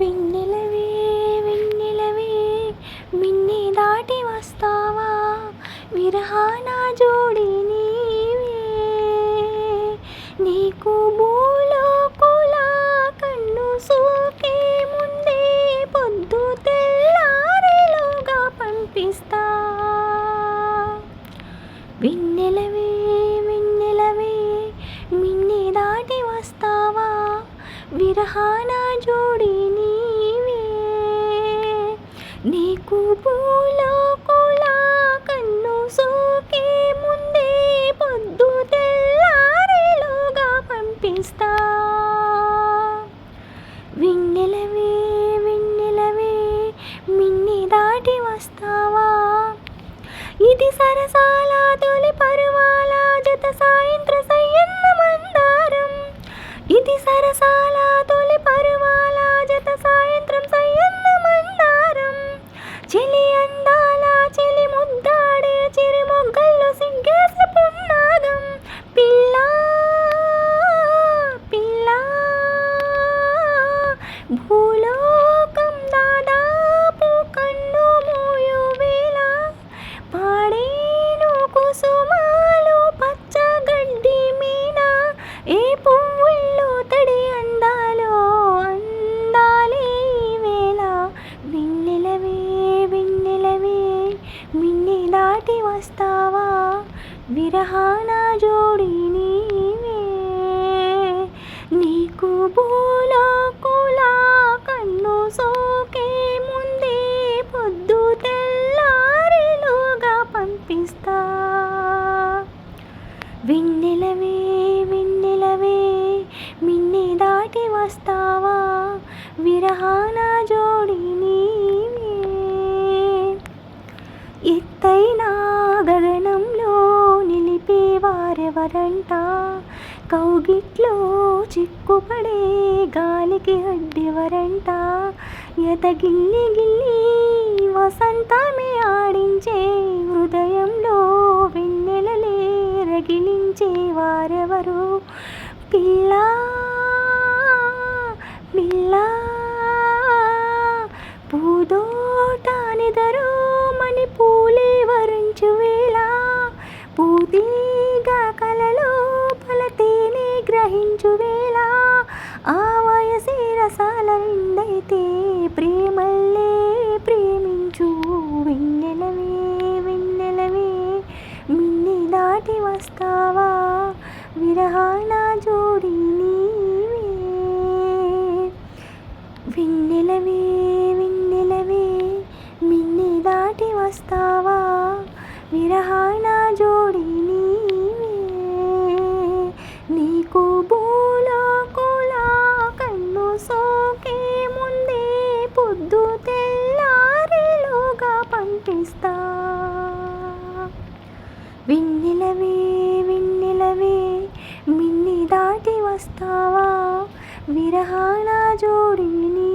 వెన్నెలవే వెన్నెలవే మిన్ని దాటి వస్తావా? విరహాన జోడి నీవే. నీకు భూలోకుల కన్ను సోకే ముందే పొద్దు తెల్లారిలోగా పంపిస్తా. వెన్నెలవే వెన్నెలవే మిన్ని దాటి వస్తావా? విరహాన జోడిని నీకు పూలోకుల కన్ను సోకే ముందే పొద్దు తెల్లారేలోగా పంపిస్తా. విరహాన జోడి నీవే. నీకు కులా కన్ను సోకే ముందే పొద్దు తెల్లారిలోగా పంపిస్తా. వెన్నెలవే వెన్నెలవే మిన్ని దాటి వస్తావా? విరహాన జోడి నీవే. ఎత్తైనా నిలిపేవారెవరంట కౌగిట్లో చిక్కుపడే గాలికి అడ్డెవరంట? ఎతగిల్లి గిల్లి వసంతమే ఆడించే హృదయంలో వెన్నెలలే రగిలించే వారెవరు? పిల్ల గ్రహించు వేళ ఆ వయసే రసాల విందైతే ప్రేమల్లే ప్రేమించు. వెన్నెలవే వెన్నెలవే మిన్ని దాటి వస్తావా? విరహా విన్నెలవే విన్నెలవే మిన్ని దాటి వస్తావా? విరహాన జోడిని